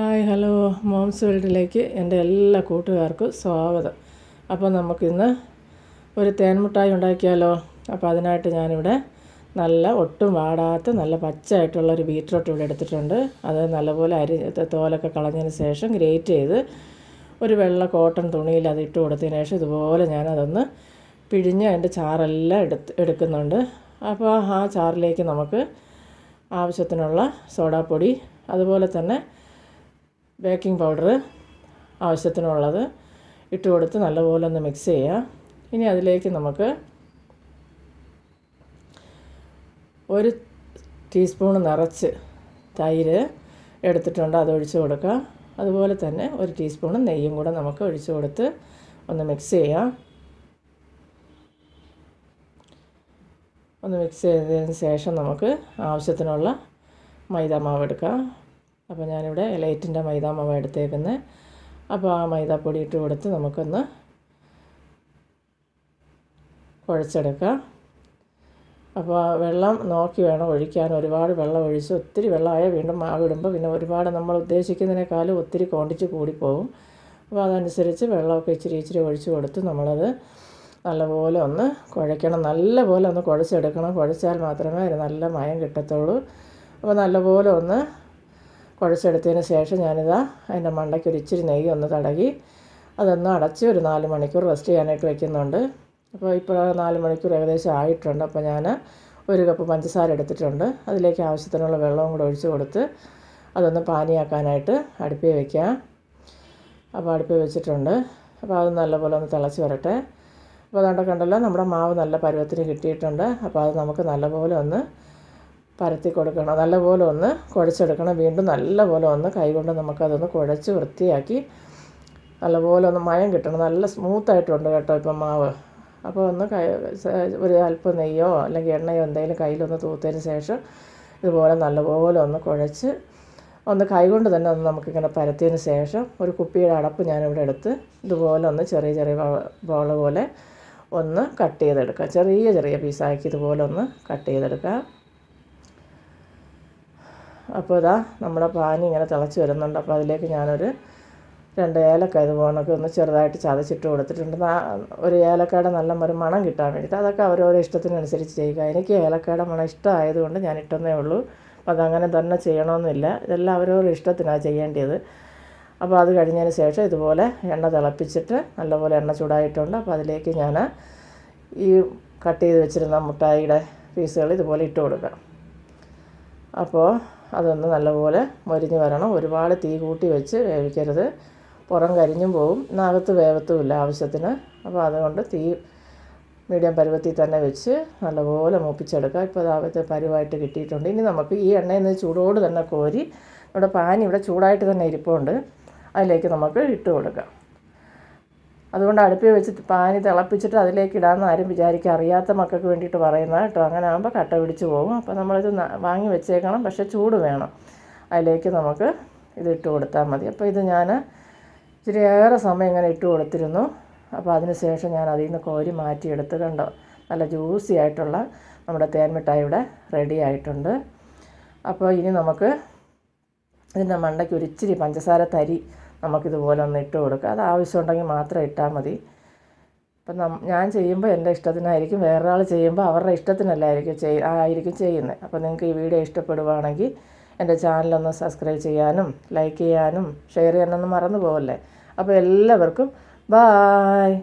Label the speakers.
Speaker 1: Hi hello. Moms വേൾഡിലേക്ക് എന്റെ എല്ലാ കൂട്ടുകാർക്കും സ്വാഗതം. അപ്പോൾ നമുക്കിന്ന് ഒരു തേൻമുട്ടായി ഉണ്ടാക്കിയാലോ? അപ്പോൾ അതിനായിട്ട് ഞാനിവിടെ നല്ല ഒട്ടും വാടാത്ത നല്ല പച്ചയായിട്ടുള്ള ഒരു ബീറ്റ്റൂട്ട് ഇവിടെ എടുത്തിട്ടുണ്ട്. അത് നല്ലപോലെ അരി തോലൊക്കെ കളഞ്ഞതിന് ശേഷം ഗ്രേറ്റ് ചെയ്ത് ഒരു വെള്ള കോട്ടൺ തുണിയിൽ അത് ഇട്ട് കൊടുത്തതിന് ശേഷം ഇതുപോലെ ഞാനതൊന്ന് പിഴിഞ്ഞ് അതിന്റെ ചാറെല്ലാം എടുത്ത് എടുക്കുന്നുണ്ട്. അപ്പോൾ ആ ചാറിലേക്ക് നമുക്ക് ആവശ്യത്തിനുള്ള സോഡാപ്പൊടി അതുപോലെ തന്നെ ബേക്കിംഗ് പൗഡർ ആവശ്യത്തിനുള്ളത് ഇട്ട് കൊടുത്ത് നല്ലപോലെ ഒന്ന് മിക്സ് ചെയ്യുക ഇനി അതിലേക്ക് നമുക്ക് ഒരു ടീസ്പൂൺ നിറച്ച് തൈര് എടുത്തിട്ടുണ്ട് അത് ഒഴിച്ച് കൊടുക്കുക അതുപോലെ തന്നെ ഒരു ടീസ്പൂൺ നെയ്യും കൂടെ നമുക്ക് ഒഴിച്ച് കൊടുത്ത് ഒന്ന് മിക്സ് ചെയ്യാം. ഒന്ന് മിക്സ് ചെയ്തതിന് ശേഷം നമുക്ക് ആവശ്യത്തിനുള്ള മൈദ മാവ് എടുക്കാം. അപ്പോൾ ഞാനിവിടെ ലൈറ്റിന്റെ മൈദ മാവ് എടുത്തേക്കുന്നത് അപ്പോൾ ആ മൈദാപ്പൊടി ഇട്ട് കൊടുത്ത് നമുക്കൊന്ന് കുഴച്ചെടുക്കാം. അപ്പോൾ വെള്ളം നോക്കി വേണം ഒഴിക്കാൻ. ഒരുപാട് വെള്ളം ഒഴിച്ച് ഒത്തിരി വെള്ളമായാൽ വീണ്ടും മാവ് ഇടുമ്പോൾ പിന്നെ ഒരുപാട് നമ്മൾ ഉദ്ദേശിക്കുന്നതിനേക്കാളും ഒത്തിരി ക്വാണ്ടിറ്റി കൂടിപ്പോവും അപ്പോൾ അതനുസരിച്ച് വെള്ളമൊക്കെ ഇച്ചിരി ഇച്ചിരി ഒഴിച്ച് കൊടുത്ത് നമ്മളത് നല്ലപോലെ ഒന്ന് കുഴയ്ക്കണം. നല്ലപോലെ ഒന്ന് കുഴച്ചെടുക്കണം. കുഴച്ചാൽ മാത്രമേ നല്ല മയം കിട്ടത്തുള്ളൂ. അപ്പോൾ നല്ലപോലെ ഒന്ന് കുഴച്ചെടുത്തതിന് ശേഷം ഞാനിതാ അതിന്റെ മണ്ടയ്ക്ക് ഒരു ഇച്ചിരി നെയ്യ് ഒന്ന് തടകി അതൊന്ന് അടച്ച് ഒരു നാല് മണിക്കൂർ റെസ്റ്റ് ചെയ്യാനായിട്ട് വയ്ക്കുന്നുണ്ട് അപ്പോൾ ഇപ്പോൾ നാല് മണിക്കൂർ ഏകദേശം ആയിട്ടുണ്ട്. അപ്പോൾ ഞാൻ ഒരു കപ്പ് പഞ്ചസാര എടുത്തിട്ടുണ്ട്. അതിലേക്ക് ആവശ്യത്തിനുള്ള വെള്ളവും കൂടെ ഒഴിച്ച് കൊടുത്ത് അതൊന്ന് പാനിയാക്കാനായിട്ട് അടുപ്പി വയ്ക്കാം അപ്പോൾ അടുപ്പി വെച്ചിട്ടുണ്ട്. അപ്പോൾ അത് നല്ലപോലെ ഒന്ന് തിളച്ച് വരട്ടെ. അപ്പോൾ അതുകൊണ്ട് കണ്ടല്ലോ നമ്മുടെ മാവ് നല്ല പരുവത്തിന് കിട്ടിയിട്ടുണ്ട്. അപ്പോൾ അത് നമുക്ക് നല്ലപോലെ ഒന്ന് പരത്തി കൊടുക്കണം നല്ലപോലെ ഒന്ന് കുഴച്ചെടുക്കണം. വീണ്ടും നല്ലപോലെ ഒന്ന് കൈകൊണ്ട് നമുക്കതൊന്ന് കുഴച്ച് വൃത്തിയാക്കി നല്ലപോലെ ഒന്ന് മയം കിട്ടണം. നല്ല സ്മൂത്തായിട്ടുണ്ട് കേട്ടോ ഇപ്പം മാവ്. അപ്പോൾ ഒന്ന് കൈ ഒരു അല്പം നെയ്യോ അല്ലെങ്കിൽ എണ്ണയോ എന്തെങ്കിലും കയ്യിലൊന്ന് തൂത്തതിന് ശേഷം ഇതുപോലെ നല്ലപോലെ ഒന്ന് കുഴച്ച് ഒന്ന് കൈകൊണ്ട് തന്നെ ഒന്ന് നമുക്കിങ്ങനെ പരത്തിയതിന് ശേഷം ഒരു കുപ്പിയുടെ അടപ്പ് ഞാനിവിടെ എടുത്ത് ഇതുപോലെ ഒന്ന് ചെറിയ ചെറിയ ബോൾ പോലെ ഒന്ന് കട്ട് ചെയ്തെടുക്കുക ചെറിയ ചെറിയ പീസാക്കി ഇതുപോലെ ഒന്ന് കട്ട് ചെയ്തെടുക്കാം. അപ്പോൾ ഇതാ നമ്മുടെ പാനി ഇങ്ങനെ തിളച്ച് വരുന്നുണ്ട്. അപ്പോൾ അതിലേക്ക് ഞാനൊരു രണ്ട് ഏലക്ക ഇതുപോലൊക്കെ ഒന്ന് ചെറുതായിട്ട് ചതച്ചിട്ട് കൊടുത്തിട്ടുണ്ട്. ഒരു ഏലക്കയുടെ നല്ല ഒരു മണം കിട്ടാൻ വേണ്ടിയിട്ട് അതൊക്കെ അവരോരോ ഇഷ്ടത്തിനനുസരിച്ച് ചെയ്യുക. എനിക്ക് ഏലക്കയുടെ മണം ഇഷ്ടമായതുകൊണ്ട് ഞാൻ ഇട്ടെന്നേ ഉള്ളൂ. അപ്പോൾ അതങ്ങനെ തന്നെ ചെയ്യണമെന്നില്ല. ഇതെല്ലാം അവരവരുടെ ഇഷ്ടത്തിനാണ് ചെയ്യേണ്ടത്. അപ്പോൾ അത് കഴിഞ്ഞതിന് ശേഷം ഇതുപോലെ എണ്ണ തിളപ്പിച്ചിട്ട് നല്ലപോലെ എണ്ണ ചൂടായിട്ടുണ്ട്. അപ്പോൾ അതിലേക്ക് ഞാൻ ഈ കട്ട് ചെയ്ത് വെച്ചിരുന്ന മുട്ടായിയുടെ പീസുകൾ ഇതുപോലെ ഇട്ട് കൊടുക്കാം അപ്പോൾ അതൊന്ന് നല്ലപോലെ മൊരിഞ്ഞ് വരണം. ഒരുപാട് തീ കൂട്ടി വെച്ച് വേവിക്കരുത്. പുറം കരിഞ്ഞും പോവും. നകത്ത് വേവത്തുമില്ല ആവശ്യത്തിന്. അപ്പോൾ അതുകൊണ്ട് തീ മീഡിയം പരുവത്തിൽ തന്നെ വെച്ച് നല്ലപോലെ മൂപ്പിച്ചെടുക്കുക. ഇപ്പോൾ അതാവത്തെ പരുവായിട്ട് കിട്ടിയിട്ടുണ്ട്. ഇനി നമുക്ക് ഈ എണ്ണയിൽ നിന്ന് ചൂടോട് തന്നെ കോരി നമ്മുടെ പാനി ഇവിടെ ചൂടായിട്ട് തന്നെ ഇരിപ്പുണ്ട്. അതിലേക്ക് നമുക്ക് ഇട്ട് കൊടുക്കാം. അതുകൊണ്ട് അടുപ്പിൽ വെച്ച് പാനി തിളപ്പിച്ചിട്ട് അതിലേക്ക് ഇടാമെന്ന് ആരും വിചാരിക്കുക അറിയാത്ത മക്കൾക്ക് വേണ്ടിയിട്ട് പറയുന്നത് കേട്ടോ. അങ്ങനെ ആകുമ്പോൾ കട്ട പിടിച്ച് പോകും. അപ്പോൾ നമ്മളിത് വാങ്ങി വെച്ചേക്കണം. പക്ഷേ ചൂട് വേണം. അതിലേക്ക് നമുക്ക് ഇത് കൊടുത്താൽ മതി. അപ്പോൾ ഇത് ഞാൻ ഇച്ചിരി ഏറെ സമയം ഇങ്ങനെ ഇട്ട് കൊടുത്തിരുന്നു. അപ്പോൾ അതിന് ശേഷം ഞാൻ അതിൽ നിന്ന് കോരി മാറ്റിയെടുത്ത് കണ്ടോ? നല്ല ജ്യൂസി ആയിട്ടുള്ള നമ്മുടെ തേൻമിഠായി ഇവിടെ റെഡി ആയിട്ടുണ്ട്. അപ്പോൾ ഇനി നമുക്ക് ഇതിന്റെ മണ്ടയ്ക്ക് ഒരിച്ചിരി പഞ്ചസാര തരി നമുക്കിതുപോലെ ഒന്ന് ഇട്ട് കൊടുക്കുക. അത് ആവശ്യമുണ്ടെങ്കിൽ മാത്രം ഇട്ടാൽ മതി. അപ്പം ഞാൻ ചെയ്യുമ്പോൾ എന്റെ ഇഷ്ടത്തിനായിരിക്കും. വേറൊരാൾ ചെയ്യുമ്പോൾ അവരുടെ ഇഷ്ടത്തിനല്ലായിരിക്കും ചെയ് ആയിരിക്കും ചെയ്യുന്നത്. അപ്പോൾ നിങ്ങൾക്ക് ഈ വീഡിയോ ഇഷ്ടപ്പെടുവാണെങ്കിൽ എന്റെ ചാനലൊന്ന് സബ്സ്ക്രൈബ് ചെയ്യാനും ലൈക്ക് ചെയ്യാനും ഷെയർ ചെയ്യാനൊന്നും മറന്നു പോകല്ലേ അപ്പോൾ എല്ലാവർക്കും ബായ്